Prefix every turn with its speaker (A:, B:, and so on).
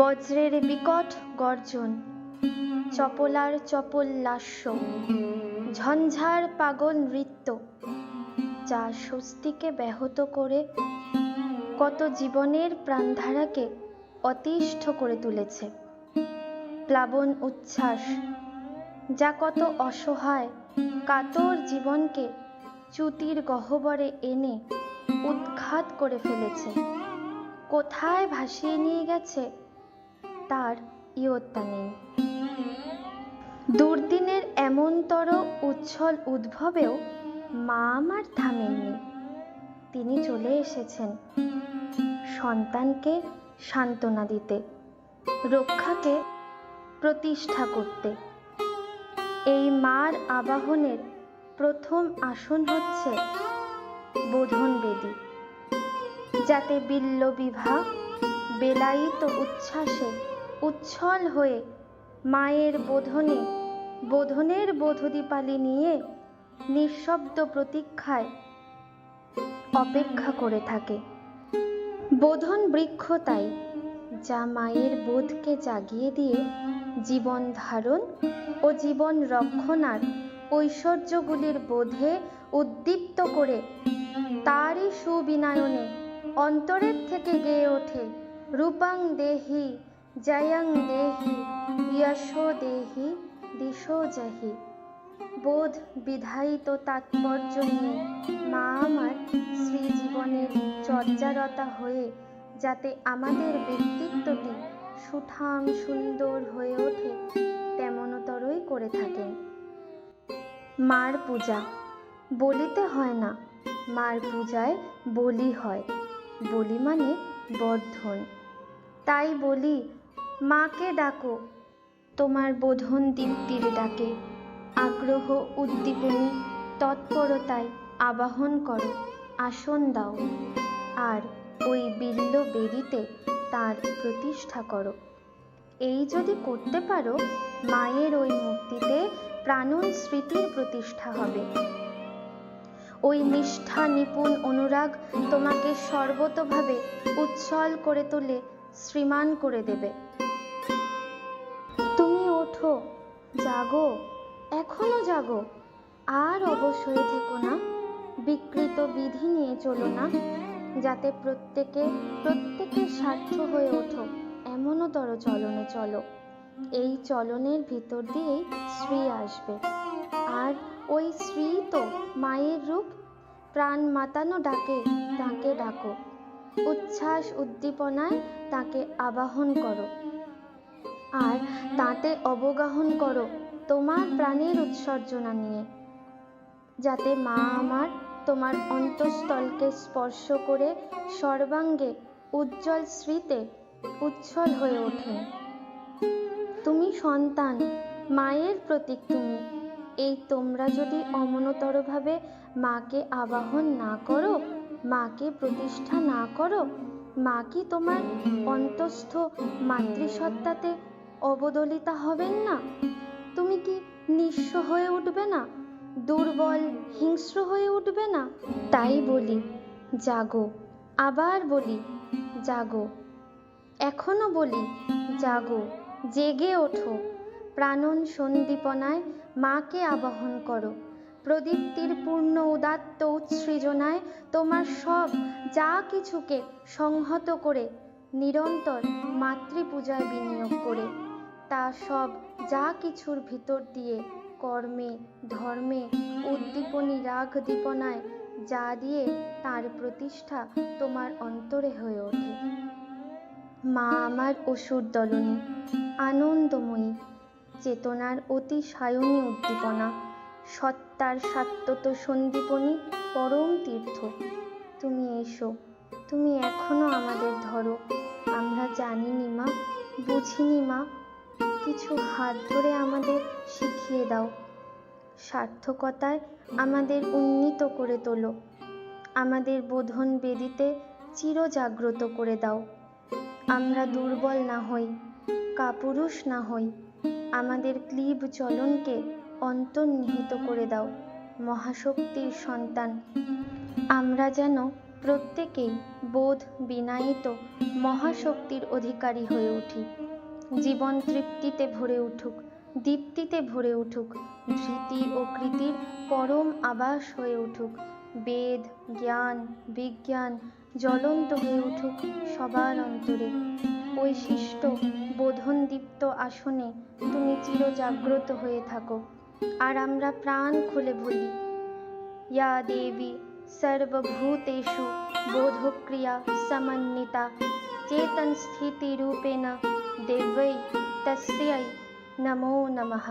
A: বজ্রের বিকট গর্জন, চপলার চপল লাস্য, ঝঞ্ঝার পাগল নৃত্য, যা স্বস্তিকে ব্যাহত করে, কত জীবনের প্রাণধারাকে অতিষ্ঠ করে তুলেছে। প্লাবন উচ্ছ্বাস, যা কত অসহায়, কাতর জীবনকে চ্যুতির গহ্বরে এনে উৎখাত করে ফেলেছে। কোথায় ভাসিয়ে নিয়ে গেছে তার ইয়ত্তা নেই। দুর্দিনের এমনতর উচ্ছল উদ্ভবেও মা আমার থামেননি। তিনি চলে এসেছেন সন্তানকে সান্ত্বনা দিতে, রক্ষাকে প্রতিষ্ঠা করতে। এই মার আবাহনের প্রথম আসন হচ্ছে বোধন বেদী যাতে বিল্ল বিভা বেলায়িত উচ্ছ্বাসে উচ্ছল হয়ে মায়ের বোধনে, বোধনের বোধদীপালি নিয়ে নিঃশব্দ প্রতীক্ষায় অপেক্ষা করে থাকে। বোধন বৃক্ষ তাই, যা মায়ের বোধকে জাগিয়ে দিয়ে জীবন ধারণ ও জীবন রক্ষণার ঐশ্বর্যগুলির বোধে উদ্দীপ্ত করে তারই সুবিনায়নে অন্তরের থেকে গেয়ে ওঠে রূপাং দেহি জয়ং দেহি যশো দেহি, দিশো জহি। বোধ বিধায়িত তাৎপর্য নিয়ে মা আমার শ্রী জীবনের চর্যারতা হয়ে যাতে আমাদের ব্যক্তিত্বটি সুঠাম সুন্দর হয়ে ওঠে, তেমনতরই করে থাকেন। মার পূজা, বলিতে হয় না, মার পূজায় বলি হয়, বলি মানে বর্ধন। তাই বলি মাকে ডাকো। তোমার বোধন দীপ্তির ডাকে। আগ্রহ উদ্দীপনী তৎপরতায় আবাহন করো, আসন দাও। আর ওই বিল্ল বেরিতে তার প্রতিষ্ঠা করো। এই যদি করতে পারো, মায়ের ওই মূর্তিতে প্রাণন স্মৃতির প্রতিষ্ঠা হবে। ওই নিষ্ঠা নিপুণ অনুরাগ তোমাকে সর্বতভাবে উচ্ছল করে তোলে, শ্রীমান করে দেবে। ওঠো জাগো, এখনও জাগো। আর অবশ্যই থেকো না, বিকৃত বিধি নিয়ে চলো না, যাতে প্রত্যেকে, প্রত্যেকের স্বার্থ হয়ে ওঠো এমনতর চলনে চলো। এই চলনের ভিতর দিয়েই শ্রী আসবে। আর ওই শ্রী তো মায়ের রূপ, প্রাণ মাতানো ডাকে, তাকে ডাকো। উচ্ছ্বাস উদ্দীপনায় তাকে আবাহন করো। আর তাতে অবগাহন করো তোমার প্রাণের উৎসর্জনা নিয়ে। যাতে মা আমার তোমার অন্তঃস্থলকে স্পর্শ করে সর্বাঙ্গে উজ্জ্বল স্মৃতে উচ্ছল হয়ে ওঠে। তুমি সন্তান, মায়ের প্রতীক তুমি। এই তোমরা যদি অমনতরভাবে মাকে আবাহন না করো, মাকে প্রতিষ্ঠা না করো, মা কি তোমার অন্তস্থ মাতৃসত্তাতে অবদলিতা হবেন না। তুমি কি নিঃস্ব হয়ে উঠবে না? দুর্বল, হিংস্র হয়ে উঠবে না? তাই বলি, জাগো। আবার বলি, জাগো। এখনও বলি, জাগো। জেগে ওঠো। প্রাণন সন্দীপনায় মাকে আবাহন করো। প্রদীপ্তির পূর্ণ উদাত্ত উৎসৃজনায় তোমার সব, যা কিছুকে সংহত করে, নিরন্তর মাতৃপূজায় বিনিয়োগ করে। তা সব যা কিছুর ভিতর দিয়ে কর্মে, ধর্মে উদ্দীপনী রাগ দীপনায় যা দিয়ে তার প্রতিষ্ঠা তোমার অন্তরে হয়ে ওঠে। মা আমার অসুর দলনী, আনন্দময়ী, চেতনার অতি সায়নী উদ্দীপনা, সত্তার সাত্যত সন্দীপনী পরম তীর্থ। তুমি এসো, তুমি এখনও আমাদের ধরো, আমরা জানিনি মা, বুঝিনি মা কিছু হাত ধরে আমাদের শিখিয়ে দাও। সার্থকতায় আমাদের উন্নীত করে তোলো। আমাদের বোধন বেদিতে চিরজাগ্রত করে দাও। আমরা দুর্বল না হই, কাপুরুষ না হই। আমাদের ক্লীব চলনকে অন্তর্নিহিত করে দাও, মহাশক্তির সন্তান। আমরা যেন প্রত্যেকেই বোধ বিনায়িত মহাশক্তির অধিকারী হয়ে উঠি। জীবন তৃপ্তিতে ভরে উঠুক, দীপ্তিতে ভরে উঠুক, ধৃতি ও কৃতির পরম আবাস হয়ে উঠুক। বেদ, জ্ঞান, বিজ্ঞান জ্বলন্ত হয়ে উঠুক সবার অন্তরে। বৈশিষ্ট্য বোধন বোধনদীপ্ত আসনে তুমি চিরজাগ্রত হয়ে থাকো, আর আমরা প্রাণ খুলে বলি, ইয়া দেবী, সর্বভূতেষু, বোধক্রিয়া, সমন্বিতা चेतनस्थितिरूपेण देव्यै तस्यै नमो नमः